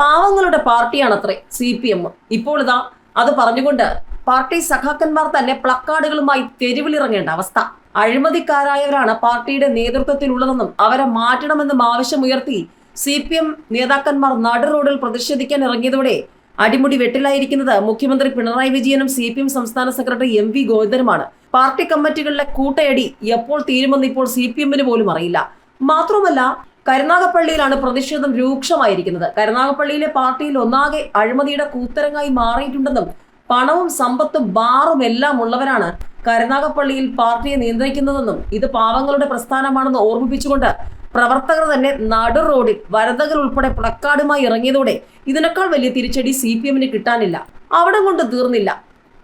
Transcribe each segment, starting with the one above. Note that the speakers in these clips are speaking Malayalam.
പാവങ്ങളുടെ പാർട്ടിയാണത്രേ സി പി എം. ഇപ്പോൾ ഇതാ അത് പറഞ്ഞുകൊണ്ട് പാർട്ടി സഖാക്കന്മാർ തന്നെ പ്ലക്കാർഡുകളുമായി തെരുവിലിറങ്ങേണ്ട അവസ്ഥ. അഴിമതിക്കാരായവരാണ് പാർട്ടിയുടെ നേതൃത്വത്തിലുള്ളതെന്നും അവരെ മാറ്റണമെന്നും ആവശ്യമുയർത്തി സി പി എം നേതാക്കന്മാർ നടു റോഡിൽ പ്രതിഷേധിക്കാൻ ഇറങ്ങിയതോടെ അടിമുടി വെട്ടിലായിരിക്കുന്നത് മുഖ്യമന്ത്രി പിണറായി വിജയനും സി പി എം സംസ്ഥാന സെക്രട്ടറി എം വി ഗോവിന്ദനുമാണ്. പാർട്ടി കമ്മിറ്റികളിലെ കൂട്ടയടി എപ്പോൾ തീരുമെന്ന് ഇപ്പോൾ സി പി എമ്മിന് പോലും അറിയില്ല. മാത്രമല്ല കരുനാഗപ്പള്ളിയിലാണ് പ്രതിഷേധം രൂക്ഷമായിരിക്കുന്നത്. കരുനാഗപ്പള്ളിയിലെ പാർട്ടിയിൽ ഒന്നാകെ അഴിമതിയുടെ കൂത്തരങ്ങായി മാറിയിട്ടുണ്ടെന്നും പണവും സമ്പത്തും ബാറും എല്ലാം ഉള്ളവരാണ് കരുനാഗപ്പള്ളിയിൽ പാർട്ടിയെ നിയന്ത്രിക്കുന്നതെന്നും ഇത് പാവങ്ങളുടെ പ്രസ്ഥാനമാണെന്ന് ഓർമ്മിപ്പിച്ചുകൊണ്ട് പ്രവർത്തകർ തന്നെ നടു റോഡിൽ വരതകൾ ഉൾപ്പെടെ പ്ലക്കാർഡുമായി ഇറങ്ങിയതോടെ ഇതിനേക്കാൾ വലിയ തിരിച്ചടി സി പി എമ്മിന് കിട്ടാനില്ല. അവിടെ കൊണ്ട് തീർന്നില്ല.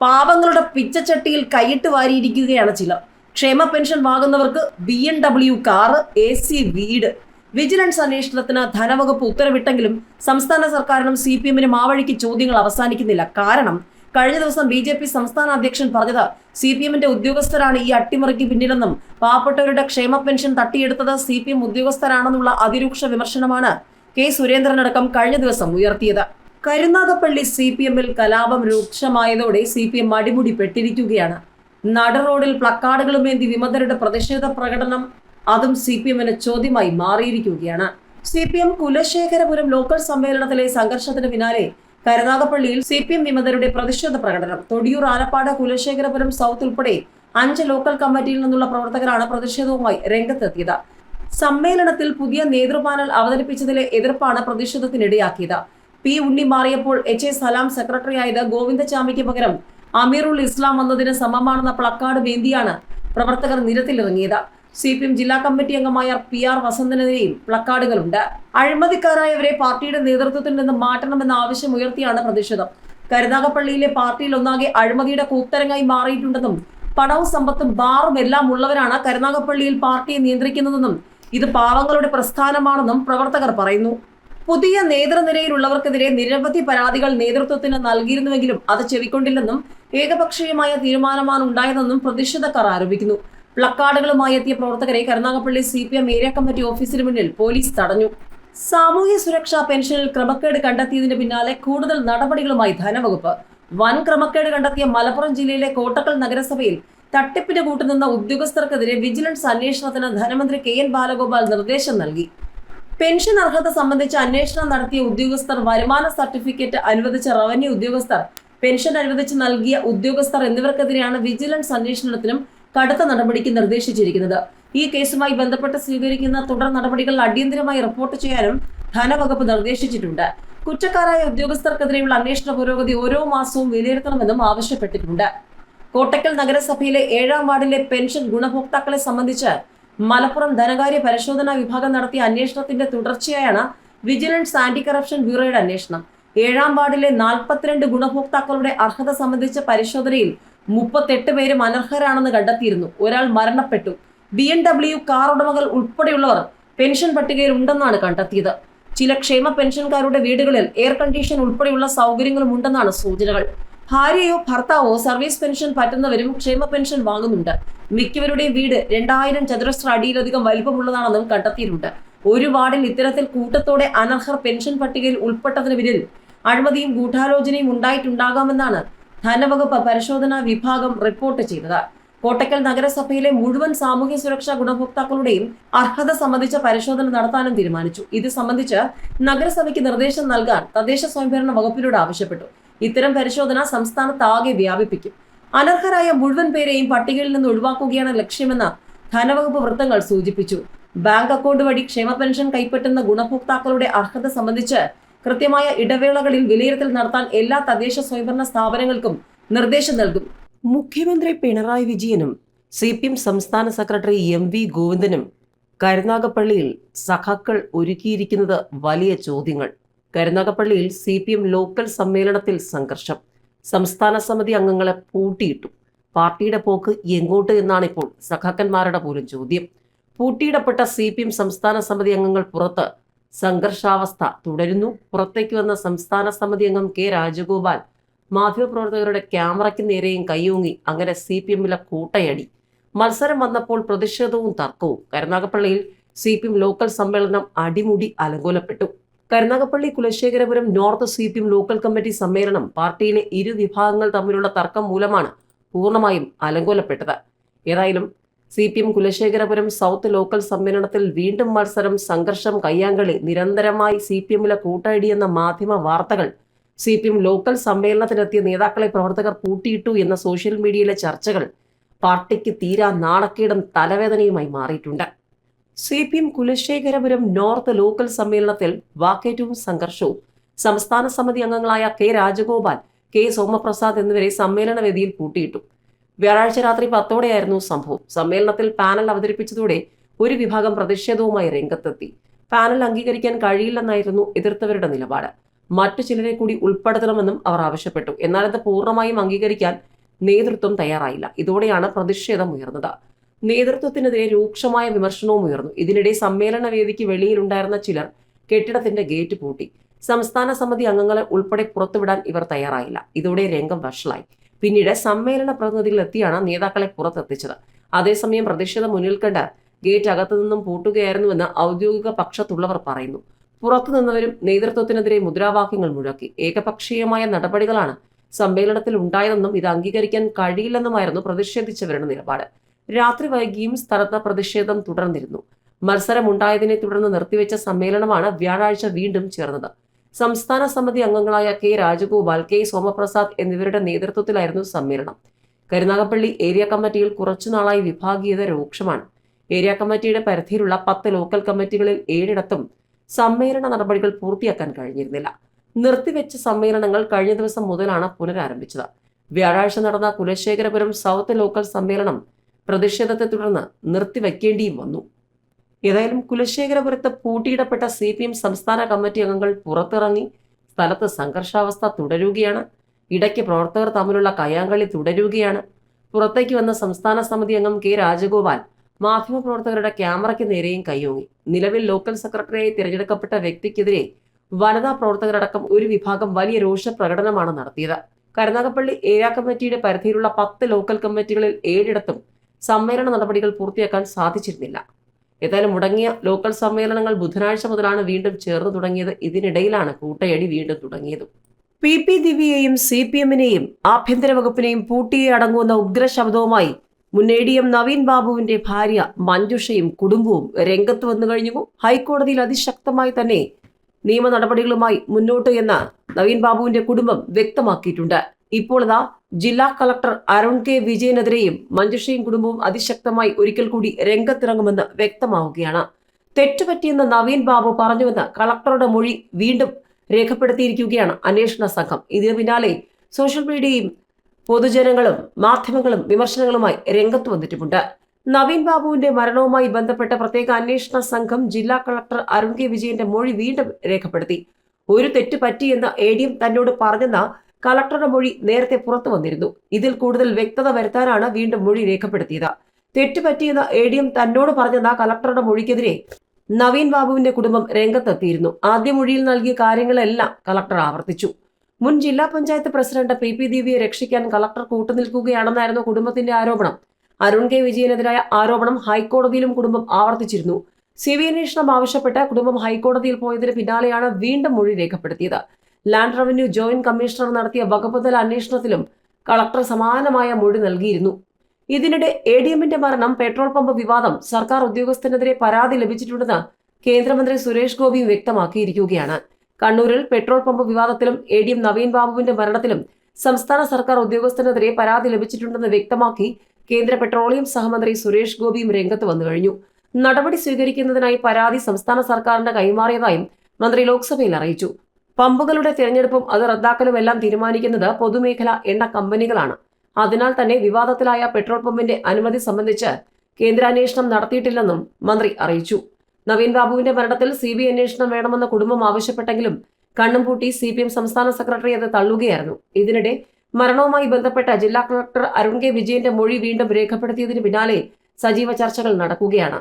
പാവങ്ങളുടെ പിച്ചച്ചട്ടിയിൽ കൈയിട്ട് വാരിയിരിക്കുകയാണ് ചിലർ. ക്ഷേമ pension വാങ്ങുന്നവർക്ക് B M W car A C വീട് വിജിലൻസ് അന്വേഷണത്തിന് ധനവകുപ്പ് ഉത്തരവിട്ടെങ്കിലും സംസ്ഥാന സർക്കാരിനും സി പി എമ്മിനും ആ വഴിക്ക് ചോദ്യങ്ങൾ അവസാനിക്കുന്നില്ല. കാരണം കഴിഞ്ഞ ദിവസം ബി ജെ പി സംസ്ഥാന അധ്യക്ഷൻ പറഞ്ഞത് സി പി എമ്മിന്റെ ഉദ്യോഗസ്ഥരാണ് ഈ അട്ടിമറിക്ക് പിന്നിലെന്നും പാവപ്പെട്ടവരുടെ ക്ഷേമ പെൻഷൻ തട്ടിയെടുത്തത് സി പി എം ഉദ്യോഗസ്ഥരാണെന്നുള്ള അതിരൂക്ഷ വിമർശനമാണ് കെ സുരേന്ദ്രനടക്കം കഴിഞ്ഞ ദിവസം ഉയർത്തിയത്. കരുനാഗപ്പള്ളി സി പി എമ്മിൽ കലാപം രൂക്ഷമായതോടെ സി പി എം അടിമുടി പെട്ടിരിക്കുകയാണ് നട റോഡിൽ പ്ലക്കാർഡുകളുമേന്തി വിമതരുടെ പ്രതിഷേധ പ്രകടനം അതും സി പി എമ്മിന് ചോദ്യമായി മാറിയിരിക്കുകയാണ്. C P M Kulasekharapuram local സമ്മേളനത്തിലെ സംഘർഷത്തിന് പിന്നാലെ കരുനാഗപ്പള്ളിയിൽ സി പി എം വിമതരുടെ പ്രതിഷേധ പ്രകടനം. തൊടിയൂർ ആലപ്പാട് കുലശേഖരപുരം സൗത്ത് ഉൾപ്പെടെ അഞ്ച് ലോക്കൽ കമ്മിറ്റിയിൽ നിന്നുള്ള പ്രവർത്തകരാണ് പ്രതിഷേധവുമായി രംഗത്തെത്തിയത്. സമ്മേളനത്തിൽ പുതിയ നേതൃപാനൽ അവതരിപ്പിച്ചതിലെ എതിർപ്പാണ് പ്രതിഷേധത്തിനിടയാക്കിയത്. പി ഉണ്ണി മാറിയപ്പോൾ എച്ച് എ സലാം സെക്രട്ടറിയായത് ഗോവിന്ദചാമിക്ക് പകരം അമീറുൽ ഇസ്ലാം വന്നതിന് സമമാണെന്ന പ്ലക്കാർഡ് വേന്തിയാണ് പ്രവർത്തകർ നിരത്തിലിറങ്ങിയത്. സി പി എം ജില്ലാ കമ്മിറ്റി അംഗമായ പി ആർ വസന്തനെതിരെയും പ്ലക്കാർഡുകളുണ്ട്. അഴിമതിക്കാരായവരെ പാർട്ടിയുടെ നേതൃത്വത്തിൽ നിന്ന് മാറ്റണമെന്ന ആവശ്യം ഉയർത്തിയാണ് പ്രതിഷേധം. കരുനാഗപ്പള്ളിയിലെ പാർട്ടിയിൽ ഒന്നാകെ അഴിമതിയുടെ കൂത്തരങ്ങായി മാറിയിട്ടുണ്ടെന്നും പണവും സമ്പത്തും ബാറും എല്ലാം ഉള്ളവരാണ് കരുനാഗപ്പള്ളിയിൽ പാർട്ടിയെ നിയന്ത്രിക്കുന്നതെന്നും ഇത് പാവങ്ങളുടെ പ്രസ്ഥാനമാണെന്നും പ്രവർത്തകർ പറയുന്നു. പുതിയ നേതൃനിരയിലുള്ളവർക്കെതിരെ നിരവധി പരാതികൾ നേതൃത്വത്തിന് നൽകിയിരുന്നുവെങ്കിലും അത് ചെവിക്കൊണ്ടില്ലെന്നും ഏകപക്ഷീയമായ തീരുമാനമാണ് ഉണ്ടായതെന്നും പ്രതിഷേധക്കാർ ആരോപിക്കുന്നു. പ്ലക്കാർഡുകളുമായി എത്തിയ പ്രവർത്തകരെ Karunagappally C P M area committee ഓഫീസിന് മുന്നിൽ പോലീസ് തടഞ്ഞു. സാമൂഹ്യ സുരക്ഷാ പെൻഷനിൽ ക്രമക്കേട് കണ്ടെത്തിയതിന് പിന്നാലെ കൂടുതൽ നടപടികളുമായി ധനവകുപ്പ്. വൻ ക്രമക്കേട് കണ്ടെത്തിയ മലപ്പുറം ജില്ലയിലെ കോട്ടക്കൽ നഗരസഭയിൽ തട്ടിപ്പിന് കൂട്ടുനിന്ന ഉദ്യോഗസ്ഥർക്കെതിരെ വിജിലൻസ് അന്വേഷണത്തിന് ധനമന്ത്രി കെ എൻ ബാലഗോപാൽ നിർദ്ദേശം നൽകി. പെൻഷൻ അർഹത സംബന്ധിച്ച് അന്വേഷണം നടത്തിയ ഉദ്യോഗസ്ഥർ വരുമാന സർട്ടിഫിക്കറ്റ് അനുവദിച്ച റവന്യൂ ഉദ്യോഗസ്ഥർ പെൻഷൻ അനുവദിച്ച് നൽകിയ ഉദ്യോഗസ്ഥർ എന്നിവർക്കെതിരെയാണ് വിജിലൻസ് അന്വേഷണത്തിനും കടുത്ത നടപടിക്ക് നിർദ്ദേശിച്ചിരിക്കുന്നത്. ഈ കേസുമായി ബന്ധപ്പെട്ട് സ്വീകരിക്കുന്ന തുടർ നടപടികൾ അടിയന്തരമായി റിപ്പോർട്ട് ചെയ്യാനും ധനവകുപ്പ് നിർദ്ദേശിച്ചിട്ടുണ്ട്. കുറ്റക്കാരായ ഉദ്യോഗസ്ഥർക്കെതിരെയുള്ള അന്വേഷണ പുരോഗതി ഓരോ മാസവും വിലയിരുത്തണമെന്നും ആവശ്യപ്പെട്ടിട്ടുണ്ട്. കോട്ടക്കൽ നഗരസഭയിലെ ഏഴാം വാർഡിലെ പെൻഷൻ ഗുണഭോക്താക്കളെ സംബന്ധിച്ച് മലപ്പുറം ധനകാര്യ പരിശോധനാ വിഭാഗം നടത്തിയ അന്വേഷണത്തിന്റെ തുടർച്ചയായാണ് വിജിലൻസ് ആന്റി കറപ്ഷൻ ബ്യൂറോയുടെ അന്വേഷണം. ഏഴാം വാർഡിലെ നാൽപ്പത്തിരണ്ട് ഗുണഭോക്താക്കളുടെ അർഹത സംബന്ധിച്ച പരിശോധനയിൽ മുപ്പത്തെട്ട് പേരും അനർഹരാണെന്ന് കണ്ടെത്തിയിരുന്നു. ഒരാൾ മരണപ്പെട്ടു. ബി എം ഡബ്ല്യു കാർ ഉടമകൾ ഉൾപ്പെടെയുള്ളവർ പെൻഷൻ പട്ടികയിൽ ഉണ്ടെന്നാണ് കണ്ടെത്തിയത്. ചില ക്ഷേമ പെൻഷൻകാരുടെ വീടുകളിൽ എയർ കണ്ടീഷൻ ഉൾപ്പെടെയുള്ള സൗകര്യങ്ങളും ഉണ്ടെന്നാണ് സൂചനകൾ. ഭാര്യയോ ഭർത്താവോ സർവീസ് പെൻഷൻ പറ്റുന്നവരും ക്ഷേമ പെൻഷൻ വാങ്ങുന്നുണ്ട്. മിക്കവരുടെയും വീട് രണ്ടായിരം ചതുരശ്ര അടിയിലധികം വലിപ്പമുള്ളതാണെന്നും കണ്ടെത്തിയിട്ടുണ്ട്. ഒരു വാർഡിൽ ഇത്തരത്തിൽ കൂട്ടത്തോടെ അനർഹർ പെൻഷൻ പട്ടികയിൽ ഉൾപ്പെട്ടതിന് പിന്നിൽ അഴിമതിയും ഗൂഢാലോചനയും ഉണ്ടായിട്ടുണ്ടാകാമെന്നാണ് ധനവകുപ്പ് പരിശോധനാ വിഭാഗം റിപ്പോർട്ട് ചെയ്തത്. കോട്ടക്കൽ നഗരസഭയിലെ മുഴുവൻ സാമൂഹ്യ സുരക്ഷാ ഗുണഭോക്താക്കളുടെയും അർഹത സംബന്ധിച്ച പരിശോധന നടത്താനും തീരുമാനിച്ചു. ഇത് സംബന്ധിച്ച് നഗരസഭയ്ക്ക് നിർദ്ദേശം നൽകാൻ തദ്ദേശ സ്വയംഭരണ വകുപ്പിനോട് ആവശ്യപ്പെട്ടു. ഇത്തരം പരിശോധന സംസ്ഥാനത്താകെ വ്യാപിപ്പിക്കും. അനർഹരായ മുഴുവൻ പേരെയും പട്ടികയിൽ നിന്ന് ഒഴിവാക്കുകയാണ് ലക്ഷ്യമെന്ന് ധനവകുപ്പ് വൃത്തങ്ങൾ സൂചിപ്പിച്ചു. ബാങ്ക് അക്കൗണ്ട് വഴി ക്ഷേമ പെൻഷൻ കൈപ്പറ്റുന്ന ഗുണഭോക്താക്കളുടെ അർഹത സംബന്ധിച്ച് കൃത്യമായ ഇടവേളകളിൽ വിലയിരുത്തൽ നടത്താൻ എല്ലാ തദ്ദേശ സ്വയംഭരണ സ്ഥാപനങ്ങൾക്കും നിർദ്ദേശം നൽകും. മുഖ്യമന്ത്രി പിണറായി വിജയനും സി പി എം സംസ്ഥാന സെക്രട്ടറി എം വി ഗോവിന്ദനും കരുനാഗപ്പള്ളിയിൽ സഖാക്കൾ ഒരുക്കിയിരിക്കുന്നത് വലിയ ചോദ്യങ്ങൾ. കരുനാഗപ്പള്ളിയിൽ സി പി എം ലോക്കൽ സമ്മേളനത്തിൽ സംഘർഷം. സംസ്ഥാന സമിതി അംഗങ്ങളെ പൂട്ടിയിട്ടു. പാർട്ടിയുടെ പോക്ക് എങ്ങോട്ട് എന്നാണ് ഇപ്പോൾ സഖാക്കന്മാരുടെ പോലും ചോദ്യം. പൂട്ടിയിടപ്പെട്ട സി പി എം സംസ്ഥാന സമിതി അംഗങ്ങൾ പുറത്ത് സംഘർഷാവസ്ഥ തുടരുന്നു. പുറത്തേക്ക് വന്ന സംസ്ഥാന സമിതി അംഗം കെ രാജഗോപാൽ മാധ്യമപ്രവർത്തകരുടെ ക്യാമറയ്ക്ക് നേരെയും കൈയൂങ്ങി. അങ്ങനെ സി പി എമ്മിലെ കൂട്ടയടി. മത്സരം വന്നപ്പോൾ പ്രതിഷേധവും തർക്കവും. കരുനാഗപ്പള്ളിയിൽ സി പി എം ലോക്കൽ സമ്മേളനം അടിമുടി അലങ്കോലപ്പെട്ടു. Karunagappally Kulasekharapuram north C P M local committee സമ്മേളനം പാർട്ടിയിലെ ഇരു വിഭാഗങ്ങൾ തമ്മിലുള്ള തർക്കം മൂലമാണ് പൂർണമായും അലങ്കോലപ്പെട്ടത്. ഏതായാലും C P M Kulasekharapuram south local സമ്മേളനത്തിൽ വീണ്ടും മത്സരം സംഘർഷം കയ്യാങ്കളി നിരന്തരമായി സി പി എമ്മിലെ എന്ന മാധ്യമ വാർത്തകൾ. സി പി എം ലോക്കൽ സമ്മേളനത്തിനെത്തിയ നേതാക്കളെ പ്രവർത്തകർ പൂട്ടിയിട്ടു എന്ന സോഷ്യൽ മീഡിയയിലെ ചർച്ചകൾ പാർട്ടിക്ക് തീരാ നാണക്കേടും തലവേദനയുമായി മാറിയിട്ടുണ്ട്. C P M Kulasekharapuram north local സമ്മേളനത്തിൽ വാക്കേറ്റവും സംഘർഷവും. സംസ്ഥാന സമിതി അംഗങ്ങളായ കെ രാജഗോപാൽ കെ സോമപ്രസാദ് എന്നിവരെ സമ്മേളന വേദിയിൽ പൂട്ടിയിട്ടു. വ്യാഴാഴ്ച രാത്രി പത്തോടെയായിരുന്നു സംഭവം. സമ്മേളനത്തിൽ പാനൽ അവതരിപ്പിച്ചതോടെ ഒരു വിഭാഗം പ്രതിഷേധവുമായി രംഗത്തെത്തി. പാനൽ അംഗീകരിക്കാൻ കഴിയില്ലെന്നായിരുന്നു എതിർത്തവരുടെ നിലപാട്. മറ്റു ചിലരെ കൂടി ഉൾപ്പെടുത്തണമെന്നും അവർ ആവശ്യപ്പെട്ടു. എന്നാൽ അത് പൂർണമായും അംഗീകരിക്കാൻ നേതൃത്വം തയ്യാറായില്ല. ഇതോടെയാണ് പ്രതിഷേധം ഉയർന്നത്. നേതൃത്വത്തിനെതിരെ രൂക്ഷമായ വിമർശനവും ഉയർന്നു. ഇതിനിടെ സമ്മേളന വേദിക്ക് വെളിയിലുണ്ടായിരുന്ന ചിലർ കെട്ടിടത്തിന്റെ ഗേറ്റ് പൂട്ടി. സംസ്ഥാന സമിതി അംഗങ്ങളെ ഉൾപ്പെടെ പുറത്തുവിടാൻ ഇവർ തയ്യാറായില്ല. ഇതോടെ രംഗം വഷളായി. പിന്നീട് സമ്മേളന പ്രതിനിധികൾ എത്തിയാണ് നേതാക്കളെ പുറത്തെത്തിച്ചത്. അതേസമയം പ്രതിഷേധം മുന്നിൽ കണ്ട് ഗേറ്റ് അകത്തുനിന്നും പൂട്ടുകയായിരുന്നുവെന്ന് ഔദ്യോഗിക പക്ഷത്തുള്ളവർ പറയുന്നു. പുറത്തു നിന്നവരും നേതൃത്വത്തിനെതിരെ മുദ്രാവാക്യങ്ങൾ മുഴക്കി. ഏകപക്ഷീയമായ നടപടികളാണ് സമ്മേളനത്തിൽ ഉണ്ടായതെന്നും ഇത് അംഗീകരിക്കാൻ കഴിയില്ലെന്നുമായിരുന്നു പ്രതിഷേധിച്ചവരുടെ നിലപാട്. രാത്രി വൈകിയും സ്ഥലത്ത് പ്രതിഷേധം തുടർന്നിരുന്നു. മത്സരമുണ്ടായതിനെ തുടർന്ന് നിർത്തിവെച്ച സമ്മേളനമാണ് വ്യാഴാഴ്ച വീണ്ടും ചേർന്നത്. സംസ്ഥാന സമിതി അംഗങ്ങളായ കെ രാജഗോപാൽ കെ സോമപ്രസാദ് എന്നിവരുടെ നേതൃത്വത്തിലായിരുന്നു സമ്മേളനം. കരുനാഗപ്പള്ളി ഏരിയ കമ്മിറ്റിയിൽ കുറച്ചുനാളായി വിഭാഗീയത രൂക്ഷമാണ്. ഏരിയ കമ്മിറ്റിയുടെ പരിധിയിലുള്ള പത്ത് ലോക്കൽ കമ്മിറ്റികളിൽ ഏഴിടത്തും സമ്മേളന നടപടികൾ പൂർത്തിയാക്കാൻ കഴിഞ്ഞിരുന്നില്ല. നിർത്തിവെച്ച സമ്മേളനങ്ങൾ കഴിഞ്ഞ ദിവസം മുതലാണ് പുനരാരംഭിച്ചത്. വ്യാഴാഴ്ച നടന്ന കുലശേഖരപുരം സൗത്ത് ലോക്കൽ സമ്മേളനം പ്രതിഷേധത്തെ തുടർന്ന് നിർത്തിവെക്കേണ്ടിയും വന്നു. ഏതായാലും കുലശേഖരപുരത്ത് പൂട്ടിയിടപ്പെട്ട സി പി എം സംസ്ഥാന കമ്മിറ്റി അംഗങ്ങൾ പുറത്തിറങ്ങി. സ്ഥലത്ത് സംഘർഷാവസ്ഥ തുടരുകയാണ്. ഇടയ്ക്ക് പ്രവർത്തകർ തമ്മിലുള്ള കയ്യാങ്കളി തുടരുകയാണ്. പുറത്തേക്ക് വന്ന സംസ്ഥാന സമിതി അംഗം കെ രാജഗോപാൽ മാധ്യമപ്രവർത്തകരുടെ ക്യാമറയ്ക്ക് നേരെയും കൈയൂങ്ങി. നിലവിൽ ലോക്കൽ സെക്രട്ടറിയായി തിരഞ്ഞെടുക്കപ്പെട്ട വ്യക്തിക്കെതിരെ വനിതാ പ്രവർത്തകരടക്കം ഒരു വിഭാഗം വലിയ രോഷ പ്രകടനമാണ് നടത്തിയത്. കരുനാഗപ്പള്ളി ഏരിയ കമ്മിറ്റിയുടെ പരിധിയിലുള്ള പത്ത് ലോക്കൽ കമ്മിറ്റികളിൽ ഏഴിടത്തും സമ്മേളന നടപടികൾ പൂർത്തിയാക്കാൻ സാധിച്ചിരുന്നില്ല. ഏതായാലും മുടങ്ങിയ ലോക്കൽ സമ്മേളനങ്ങൾ ബുധനാഴ്ച മുതലാണ് വീണ്ടും ചേർന്ന് തുടങ്ങിയത്. ഇതിനിടയിലാണ് കൂട്ടയടി വീണ്ടും തുടങ്ങിയത്. പി പി ദിവ്യയെയും സി പി എമ്മിനെയും ആഭ്യന്തര വകുപ്പിനെയും പൂട്ടിയെ അടങ്ങുന്ന ഉഗ്രശബ്ദവുമായി മുൻ എ ഡി എം നവീൻ ബാബുവിന്റെ ഭാര്യ മഞ്ജുഷയും കുടുംബവും രംഗത്ത് വന്നു കഴിഞ്ഞു ഹൈക്കോടതിയിൽ അതിശക്തമായി തന്നെ നിയമ നടപടികളുമായി മുന്നോട്ട് എന്ന് നവീൻ ബാബുവിന്റെ കുടുംബം വ്യക്തമാക്കിയിട്ടുണ്ട്. ഇപ്പോൾ ജില്ലാ കളക്ടർ അരുൺ കെ വിജയനെതിരെയും മഞ്ജുഷയും കുടുംബവും അതിശക്തമായി ഒരിക്കൽ കൂടി രംഗത്തിറങ്ങുമെന്ന് വ്യക്തമാവുകയാണ്. തെറ്റുപറ്റിയെന്ന് നവീൻ ബാബു പറഞ്ഞുവെന്ന് കളക്ടറുടെ മൊഴി വീണ്ടും രേഖപ്പെടുത്തിയിരിക്കുകയാണ് അന്വേഷണ സംഘം. ഇതിനു പിന്നാലെ സോഷ്യൽ മീഡിയയും പൊതുജനങ്ങളും മാധ്യമങ്ങളും വിമർശനങ്ങളുമായി രംഗത്ത് വന്നിട്ടുമുണ്ട്. നവീൻ ബാബുവിന്റെ മരണവുമായി ബന്ധപ്പെട്ട പ്രത്യേക അന്വേഷണ സംഘം ജില്ലാ കളക്ടർ അരുൺ കെ വിജയന്റെ മൊഴി വീണ്ടും രേഖപ്പെടുത്തി. ഒരു തെറ്റ് പറ്റിയെന്ന് എ ഡി എം തന്നോട് പറഞ്ഞെന്ന കളക്ടറുടെ മൊഴി നേരത്തെ പുറത്തു വന്നിരുന്നു. ഇതിൽ കൂടുതൽ വ്യക്തത വരുത്താനാണ് വീണ്ടും മൊഴി രേഖപ്പെടുത്തിയത്. തെറ്റുപറ്റിയെന്ന് എ ഡി എം തന്നോട് പറഞ്ഞെന്ന കളക്ടറുടെ മൊഴിക്കെതിരെ നവീൻ ബാബുവിന്റെ കുടുംബം രംഗത്തെത്തിയിരുന്നു. ആദ്യ മൊഴിയിൽ നൽകിയ കാര്യങ്ങളെല്ലാം കളക്ടർ ആവർത്തിച്ചു. മുൻ ജില്ലാ പഞ്ചായത്ത് പ്രസിഡന്റ് പി പി ദേവിയെ രക്ഷിക്കാൻ കളക്ടർ കൂട്ടുനിൽക്കുകയാണെന്നായിരുന്നു കുടുംബത്തിന്റെ ആരോപണം. അരുൺ കെ വിജയനെതിരായ ആരോപണം ഹൈക്കോടതിയിലും കുടുംബം ആവർത്തിച്ചിരുന്നു. സി ബി അന്വേഷണം ആവശ്യപ്പെട്ട് കുടുംബം ഹൈക്കോടതിയിൽ പോയതിന് പിന്നാലെയാണ് വീണ്ടും മൊഴി രേഖപ്പെടുത്തിയത്. ലാൻഡ് റവന്യൂ ജോയിന്റ് കമ്മീഷണർ നടത്തിയ വകുപ്പുതല അന്വേഷണത്തിലും കളക്ടർ സമാനമായ മൊഴി നൽകിയിരുന്നു. ഇതിനിടെ എ ഡി എമ്മിന്റെ മരണം പെട്രോൾ പമ്പ് വിവാദം സർക്കാർ ഉദ്യോഗസ്ഥനെതിരെ പരാതി ലഭിച്ചിട്ടുണ്ടെന്ന് കേന്ദ്രമന്ത്രി സുരേഷ് ഗോപി വ്യക്തമാക്കിയിരിക്കുകയാണ്. കണ്ണൂരിൽ പെട്രോൾ പമ്പ് വിവാദത്തിലും എ ഡി എം നവീൻ ബാബുവിന്റെ മരണത്തിലും സംസ്ഥാന സർക്കാർ ഉദ്യോഗസ്ഥനെതിരെ പരാതി ലഭിച്ചിട്ടുണ്ടെന്ന് വ്യക്തമാക്കി കേന്ദ്ര പെട്രോളിയം സഹമന്ത്രി സുരേഷ് ഗോപിയും രംഗത്ത് വന്നു കഴിഞ്ഞു. നടപടി സ്വീകരിക്കുന്നതിനായി പരാതി സംസ്ഥാന സർക്കാരിന്റെ കൈമാറിയതായും മന്ത്രി ലോക്സഭയിൽ അറിയിച്ചു. പമ്പുകളുടെ തിരഞ്ഞെടുപ്പും അത് റദ്ദാക്കലും എല്ലാം തീരുമാനിക്കുന്നത് പൊതുമേഖല എണ്ണ കമ്പനികളാണ്. അതിനാൽ തന്നെ വിവാദത്തിലായ പെട്രോൾ പമ്പിന്റെ അനുമതി സംബന്ധിച്ച് കേന്ദ്രാന്വേഷണം നടത്തിയിട്ടില്ലെന്നും മന്ത്രി അറിയിച്ചു. നവീൻ ബാബുവിന്റെ മരണത്തിൽ സി ബി അന്വേഷണം വേണമെന്ന കുടുംബം ആവശ്യപ്പെട്ടെങ്കിലും കണ്ണും പൂട്ടി സി പി എം സംസ്ഥാന സെക്രട്ടറി അത് തള്ളുകയായിരുന്നു. ഇതിനിടെ മരണവുമായി ബന്ധപ്പെട്ട ജില്ലാ കളക്ടർ അരുൺ കെ വിജയന്റെ മൊഴി വീണ്ടും രേഖപ്പെടുത്തിയതിന് പിന്നാലെ സജീവ ചർച്ചകൾ നടക്കുകയാണ്.